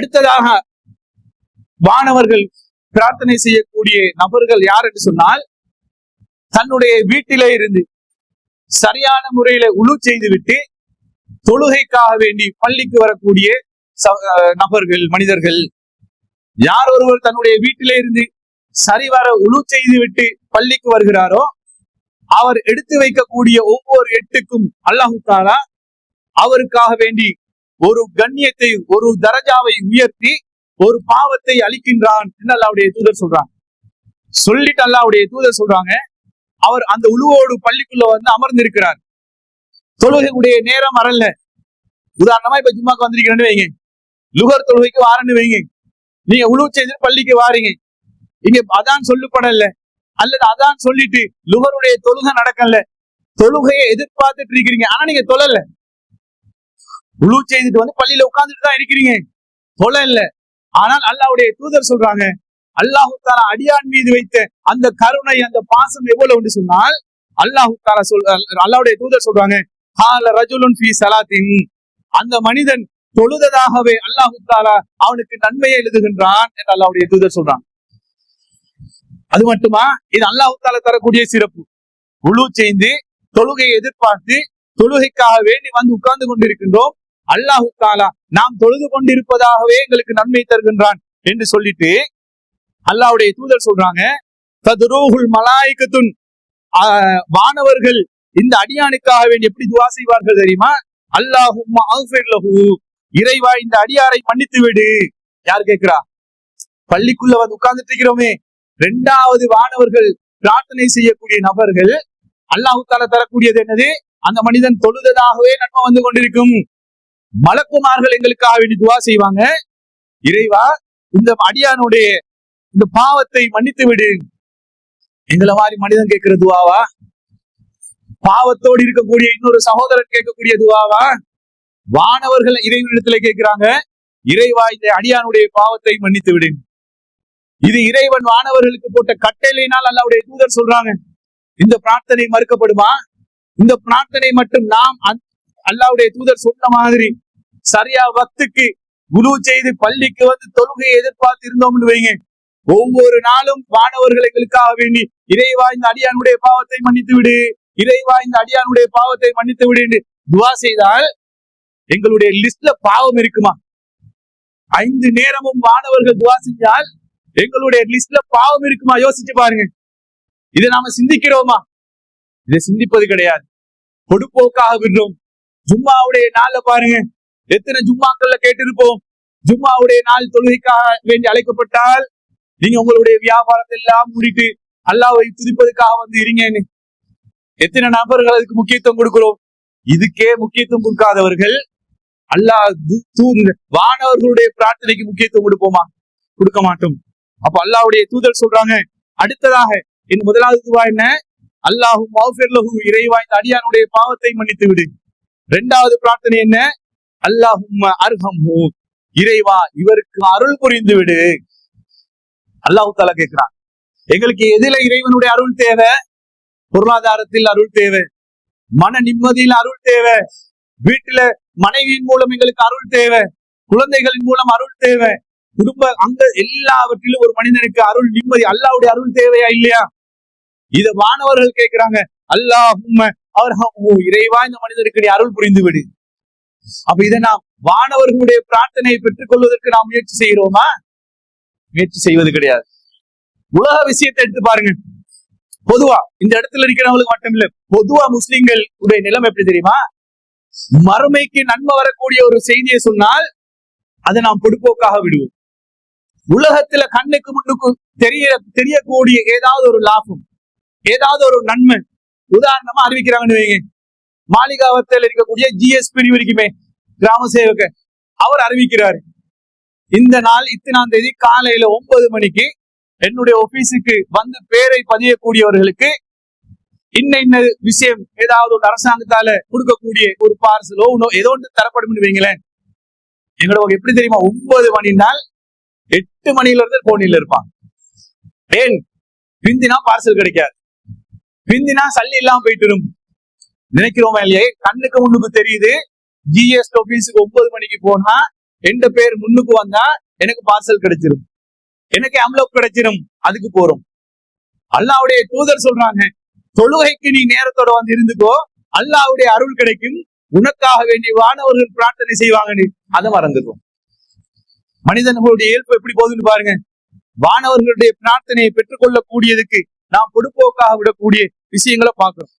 அடுத்ததாக வானவர்கள் பிரார்த்தனை செய்யக்கூடிய நபர்கள் யார் என்று சொன்னால் தன்னுடைய வீட்டிலே இருந்து சரியான முறையில உழு செய்துவிட்டு தொழுகைக்காக வேண்டி பள்ளிக்கு வரக்கூடிய ச- அஹ் நபர்கள் மனிதர்கள் யார் ஒருவர் தன்னுடைய வீட்டிலே இருந்து சரிவர உழு செய்துவிட்டு பள்ளிக்கு வருகிறாரோ அவர் எடுத்து வைக்கக்கூடிய ஒவ்வொரு எட்டுக்கும் அல்லாஹு தாலா அவருக்காக வேண்டி ஒரு கண்ணியத்தை ஒரு தரஜாவை உயர்த்தி ஒரு பாவத்தை அழிக்கின்றான் என்று அல்லாவுடைய தூதர் சொல்றாங்க. சொல்லிட்டு அல்லாவுடைய தூதர் சொல்றாங்க. அவர் அந்த உழுவோடு பள்ளிக்குள்ள வந்து அமர்ந்திருக்கிறார். தொழுகைக்குடைய நேரம் வரல உதாரணமா இப்ப ஜும்மாக்கு வந்திருக்கிறேன்னு வைங்க. லுகர் தொழுகைக்கு வாரன்னு வைங்க. நீங்க உழுவு செய்து பள்ளிக்கு வாரீங்க. இங்க அதான் சொல்லப்படல அல்லது அதான் சொல்லிட்டு லுகருடைய தொழுகை நடக்கல தொழுகையை எதிர்பார்த்துட்டு இருக்கிறீங்க. ஆனா நீங்க தொழல. குழு செய்துட்டு வந்து பள்ளியில உட்கார்ந்துட்டு தான் இருக்கிறீங்க. தொலை இல்ல. ஆனால் அல்லாவுடைய தூதர் சொல்றாங்க அல்லாஹு தாலா அடியான் மீது வைத்த அந்த கருணை அந்த பாசம் எவ்வளவு? சொன்னால் அல்லாஹு தாலா சொல் அல்லாவுடைய தூதர் சொல்றாங்க ஹால ரஜுலுன் சலாத்தின். அந்த மனிதன் தொழுததாகவே அல்லாஹு தாலா அவனுக்கு நன்மையை எழுதுகின்றான் என்று அல்லாவுடைய தூதர் சொல்றான் அது மட்டுமா? இது அல்லாஹு தாலா தரக்கூடிய சிறப்பு. உழு செய்து தொழுகையை எதிர்பார்த்து தொழுகைக்காக வேண்டி வந்து உட்கார்ந்து கொண்டிருக்கின்றோம். அல்லாஹு தாலா நாம் தொழுது கொண்டிருப்பதாகவே எங்களுக்கு நன்மை தருகின்றான் என்று சொல்லிட்டு அல்லாவுடைய தூதர் சொல்றாங்க ததுரூஹுல் மலாய்கத்துன். வானவர்கள் இந்த அடியானுக்காக வேண்டி எப்படி துவா செய்வார்கள் தெரியுமா? அல்லாஹும்ம இறைவா இந்த அடியாரை மன்னித்து விடு. யார் கேட்கிறா? பள்ளிக்குள்ள வந்து உட்கார்ந்துட்டு இருக்கிறோமே. ரெண்டாவது வானவர்கள் பிரார்த்தனை செய்யக்கூடிய நபர்கள் அல்லாஹு தாலா தரக்கூடியது என்னது? அந்த மனிதன் தொழுததாகவே நன்மை வந்து கொண்டிருக்கும். மலக்குமார்கள் எங்களுக்காக வேண்டி துவா செய்வாங்க. இறைவா இந்த அடியானுடைய இந்த பாவத்தை மன்னித்து விடு. எங்களை மாதிரி மனிதன் கேட்கிற துவாவா? பாவத்தோடு இருக்கக்கூடிய இன்னொரு சகோதரன் கேட்கக்கூடிய துவாவா? வானவர்கள் இறைவனிடத்துல கேட்கிறாங்க இறைவா இந்த அடியானுடைய பாவத்தை மன்னித்து விடு. இது இறைவன் வானவர்களுக்கு போட்ட கட்டளையினால் அல்லாவுடைய தூதர் சொல்றாங்க இந்த பிரார்த்தனை மறுக்கப்படுமா? இந்த பிரார்த்தனை மட்டும் நாம் அல்லாவுடைய தூதர் சொன்ன மாதிரி சரியா வக்துக்கு குரு செய்து பள்ளிக்கு வந்து தொழுகையை எதிர்பார்த்து இருந்தோம்னு வைங்க. ஒவ்வொரு நாளும் மாணவர்களுக்காக வேண்டி இறைவா இந்த அடியானுடைய பாவத்தை மன்னித்து விடு. இறைவா இந்த அடியானுடைய பாவத்தை மன்னித்து விடு என்று துவா செய்தால் எங்களுடைய லிஸ்ட்ல பாவம் இருக்குமா? ஐந்து நேரமும் வானவர்கள் துவா செஞ்சால் எங்களுடைய லிஸ்ட்ல பாவம் இருக்குமா? யோசிச்சு பாருங்க. இதை நாம சிந்திக்கிறோமா? இதை சிந்திப்பது கிடையாது. பொடுப்போக்காக விடுறோம். ஜும்மாவுடைய நாள்ல பாருங்க. எத்தனை ஜும்மாக்கள்ல கேட்டிருப்போம்? ஜும்மாவுடைய நாள் தொழுகைக்காக வேண்டி அழைக்கப்பட்டால் நீங்க உங்களுடைய வியாபாரத்தை எல்லாம் மூடிட்டு அல்லாவை துதிப்பதற்காக வந்து இருங்கன்னு. எத்தனை நபர்கள் அதுக்கு முக்கியத்துவம் கொடுக்கிறோம்? இதுக்கே முக்கியத்துவம் கொடுக்காதவர்கள் அல்லாஹ் வானவர்களுடைய பிரார்த்தனைக்கு முக்கியத்துவம் கொடுப்போமா? கொடுக்க மாட்டோம். அப்ப அல்லாவுடைய தூதர் சொல்றாங்க அடுத்ததாக என் முதலாவது துவா என்ன? அல்லாஹும் இறைவாய்ந்த அடியானுடைய பாவத்தை மன்னித்து விடு ரெண்டாவது பிரார்த்தனை என்ன? அல்லாஹும் அர்ஹம்ஹு. இறைவா இவருக்கு அருள் புரிந்து விடு. அல்லாஹு தாலா கேட்கிறான் எங்களுக்கு எதில இறைவனுடைய அருள் தேவை? பொருளாதாரத்தில் அருள் தேவை. மன நிம்மதியில் அருள் தேவை. வீட்டுல மனைவியின் மூலம் எங்களுக்கு அருள் தேவை. குழந்தைகளின் மூலம் அருள் தேவை. குடும்ப அங்க எல்லாவற்றிலும் ஒரு மனிதனுக்கு அருள் நிம்மதி அல்லாவுடைய அருள் தேவையா இல்லையா? இத மாணவர்கள் கேட்கிறாங்க அல்லாஹும் அவர்ஹம்ஹு இறைவா இந்த மனிதருக்கு நீ அருள் புரிந்து விடு அப்ப இதை நாம் வானவர்களுடைய பிரார்த்தனையை பெற்றுக் கொள்வதற்கு நாம் முயற்சி செய்கிறோமா? முயற்சி செய்வது கிடையாது. உலக விஷயத்தை எடுத்து பாருங்க. பொதுவா இந்த இடத்துல இருக்கிறவங்களுக்கு மட்டும் இல்ல பொதுவா முஸ்லிம்கள் உடைய நிலம் எப்படி தெரியுமா? மறுமைக்கு நன்மை வரக்கூடிய ஒரு செய்தியை சொன்னால் அதை நாம் பொடுப்போக்காக விடுவோம். உலகத்துல கண்ணுக்கு முன்னுக்கு தெரிய தெரியக்கூடிய ஏதாவது ஒரு லாபம் ஏதாவது ஒரு நன்மை உதாரணமா அறிவிக்கிறாங்கன்னு வைங்க. மாளிகாவத்தில் இருக்கக்கூடிய ஜிஎஸ் பிரிவு இருக்குமே கிராம சேவக அவர் அறிவிக்கிறாரு. இந்த நாள் இத்தனாம் தேதி காலையில ஒன்பது மணிக்கு என்னுடைய ஆபீஸுக்கு வந்து பேரை பதியக்கூடியவர்களுக்கு இன்ன இன்ன விஷயம் ஏதாவது ஒரு அரசாங்கத்தால கொடுக்கக்கூடிய ஒரு பார்சலோ ஏதோ ஒன்று தரப்படும் வைங்களேன். எங்களோட எப்படி தெரியுமா? ஒன்பது மணி நாள் எட்டு மணில இருந்து போனில இருப்பான் ஏன்? பிந்தினா பார்சல் கிடைக்காது. பிந்தினா சல்லி இல்லாம போயிட்டு நினைக்கிறோமா இல்லையே? கண்ணுக்கு முன்னுக்கு தெரியுது. ஜிஎஸ்டி ஆபீஸுக்கு ஒன்பது மணிக்கு போனா எந்த பேர் முன்னுக்கு வந்தா எனக்கு பார்சல் கிடைச்சிரும். எனக்கு அம்லோக் கிடைச்சிரும். அதுக்கு போறோம். அல்லாவுடைய தூதர் சொல்றாங்க தொழுகைக்கு நீ நேரத்தோட வந்து இருந்துக்கோ. அல்லாவுடைய அருள் கிடைக்கும். உனக்காக வேண்டிய வானவர்கள் பிரார்த்தனை செய்வாங்கன்னு அதை மறந்துக்கும் மனிதன்களுடைய இயல்பு எப்படி போகுதுன்னு பாருங்க. வானவர்களுடைய பிரார்த்தனையை பெற்றுக்கொள்ளக்கூடியதுக்கு நாம் பொடுப்போக்காக விடக்கூடிய விஷயங்களை பார்க்கிறோம்.